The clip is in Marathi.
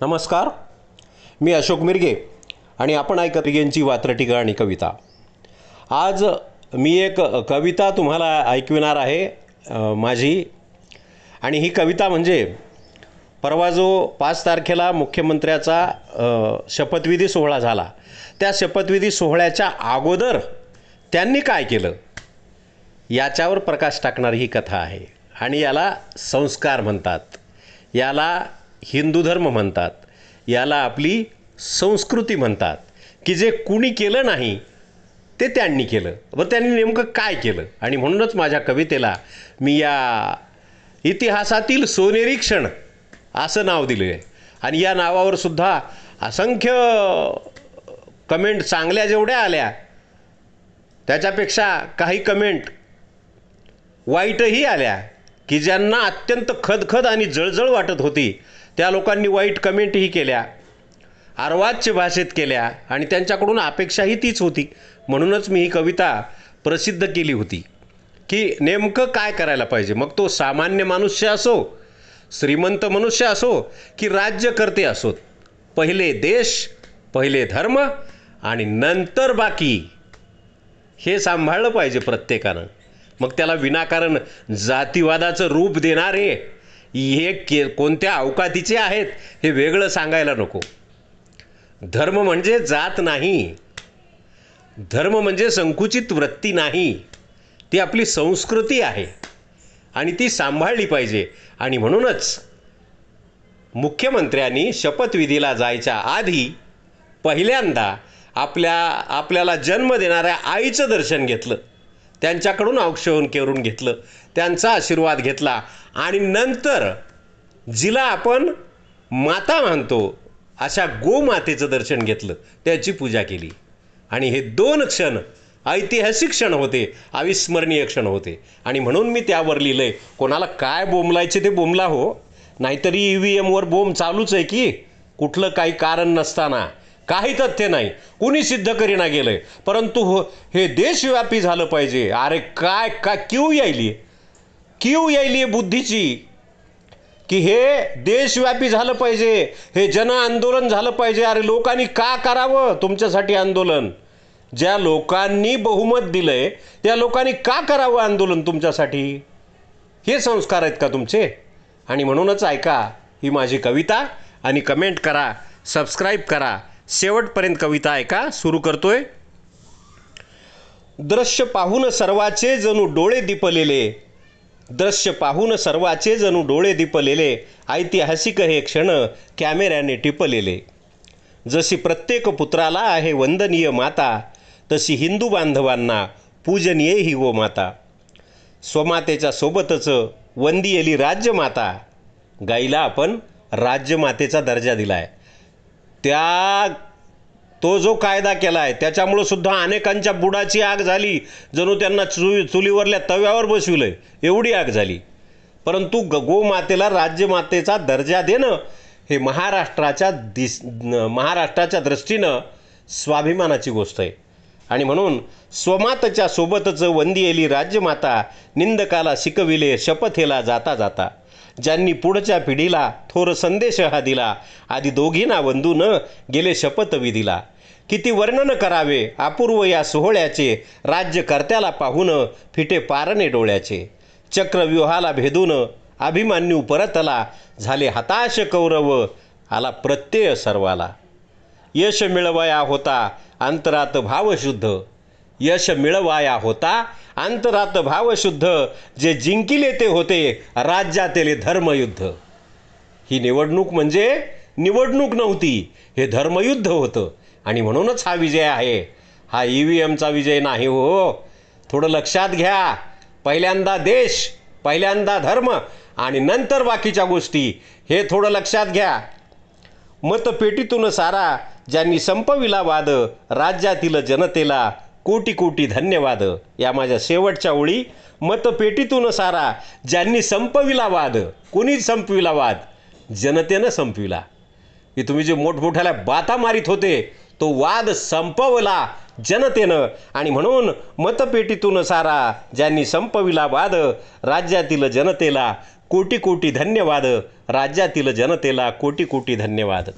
नमस्कार. मी अशोक मिरगे आणि आपण ऐकत मिरगेंची वात्रटिका आणि कविता. आज मी एक कविता तुम्हाला ऐकविणार आहे माझी. आणि ही कविता म्हणजे परवा जो पाच तारखेला मुख्यमंत्र्याचा शपथविधी सोहळा झाला त्या शपथविधी सोहळ्याच्या अगोदर त्यांनी काय केलं? याच्यावर प्रकाश टाकणारी ही कथा आहे. आणि याला संस्कार म्हणतात. याला हिंदू धर्म म्हणतात याला आपली संस्कृती म्हणतात की जे कुणी केलं नाही ते त्यांनी केलं. व त्यांनी नेमकं काय केलं? आणि म्हणूनच माझ्या कवितेला मी या इतिहासातील सोनेरी क्षण असं नाव दिलं आहे आणि या नावावर सुद्धा असंख्य कमेंट चांगल्या जेवढ्या आल्या त्याच्यापेक्षा काही कमेंट वाईटही आल्या की ज्यांना अत्यंत खदखद आणि जळजळ वाटत होती त्या लोकांनी वाईट कमेंटही केल्या आर्वाच्य भाषेत केल्या आणि त्यांच्याकडून अपेक्षाही तीच होती. म्हणूनच मी ही कविता प्रसिद्ध केली होती. की नेमकं काय करायला पाहिजे? मग तो सामान्य मनुष्य असो श्रीमंत मनुष्य असो की राज्यकर्ते असोत पहिले देश पहिले धर्म आणि नंतर बाकी हे सांभाळलं पाहिजे प्रत्येकानं. मग त्याला विनाकारण जातीवादाचं रूप देणारे हे के कोणत्या अवकातीचे आहेत हे वेगळं सांगायला नको. धर्म म्हणजे जात नाही. धर्म म्हणजे संकुचित वृत्ती नाही. ती आपली संस्कृती आहे आणि ती सांभाळली पाहिजे. आणि म्हणूनच मुख्यमंत्र्यांनी शपथविधीला जायच्या आधी पहिल्यांदा आपल्या आपल्याला जन्म देणाऱ्या आईचं दर्शन घेतलं. त्यांच्याकडून औक्षण करून घेतलं त्यांचा आशीर्वाद घेतला. आणि नंतर जिला आपण माता मानतो अशा गोमातेचं दर्शन घेतलं त्याची पूजा केली. आणि हे दोन क्षण ऐतिहासिक क्षण होते अविस्मरणीय क्षण होते. आणि म्हणून मी त्यावर लिहिलं आहे कोणाला काय बोंबलायचे ते बोंबला हो. नाहीतरी ई व्ही एमवर बोंब चालूच आहे की कुठलं काही कारण नसताना. काही तथ्य नाही. कुणी सिद्ध करीना गेलंय. परंतु हो हे देशव्यापी झालं पाहिजे. अरे काय काय क्यू यायली क्यू यायली बुद्धीची? की हे देशव्यापी झालं पाहिजे. हे जन आंदोलन झालं पाहिजे. अरे लोकांनी का करावं तुमच्यासाठी आंदोलन? ज्या लोकांनी बहुमत दिलंय त्या लोकांनी का करावं आंदोलन तुमच्यासाठी? हे संस्कार आहेत का तुमचे? आणि म्हणूनच ऐका ही माझी कविता आणि कमेंट करा सबस्क्राईब करा. शेवटपर्यंत कविता ऐका सुरू करतोय. दृश्य पाहून सर्वाचे जणू डोळे दिपलेले. दृश्य पाहून सर्वाचे जणू डोळे दिपलेले. ऐतिहासिक हे क्षण कॅमेऱ्याने टिपलेले. जशी प्रत्येक पुत्राला आहे वंदनीय माता तशी हिंदू बांधवांना पूजनीय ही वो माता. स्वमातेच्या सोबतच वंदियली राज्यमाता. गाईला आपण राज्यमातेचा दर्जा दिला आहे त्या तो जो कायदा केला आहे त्याच्यामुळं सुद्धा अनेकांच्या बुडाची आग झाली. जणू त्यांना चु चुलीवरल्या तव्यावर बसविलं एवढी आग झाली. परंतु ग गोमातेला राज्यमातेचा दर्जा देणं हे महाराष्ट्राच्या दिस महाराष्ट्राच्या दृष्टीनं स्वाभिमानाची गोष्ट आहे. आणि म्हणून स्वमातच्या सोबतच वंदी एली राज्यमाता निंदकाला शिकविले शपथेला जाता जाता. ज्यांनी पुढच्या पिढीला थोर संदेश हा दिला आधी दोघींना वंदून गेले शपथविधीला किती वर्णन करावे अपूर्व या सोहळ्याचे राज्यकर्त्याला पाहून फिटे पारणे डोळ्याचे. चक्रव्यूहाला भेदून अभिमान्यू परतला झाले हताश कौरव आला प्रत्यय सर्वाला. यश मिळवया होता अंतरात भावशुद्ध. यश मिळवाया होता. अंतरात भावशुद्ध जे जिंकिले ते होते राज्यातेले धर्मयुद्ध. ही निवडणूक म्हणजे निवडणूक नव्हती हे धर्मयुद्ध होतं. आणि म्हणूनच हा विजय आहे. हा ई व्ही एमचा विजय नाही हो. थोडं लक्षात घ्या. पहिल्यांदा देश पहिल्यांदा धर्म आणि नंतर बाकीच्या गोष्टी हे थोडं लक्षात घ्या. मतपेटीतून सारा ज्यांनी संपविला वाद राज्यातील जनतेला कोटी कोटी धन्यवाद. या माझ्या शेवटच्या ओळी मतपेटीतून सारा ज्यांनी संपविला वाद कोणी संपविला वाद जनतेनं संपविला. की तुम्ही जे मोठमोठ्याला बाता मारित होते तो वाद संपवला जनतेनं. आणि म्हणून मतपेटीतून सारा ज्यांनी संपविला वाद राज्यातील जनतेला कोटी कोटी धन्यवाद. राज्यातील जनतेला कोटी कोटी धन्यवाद.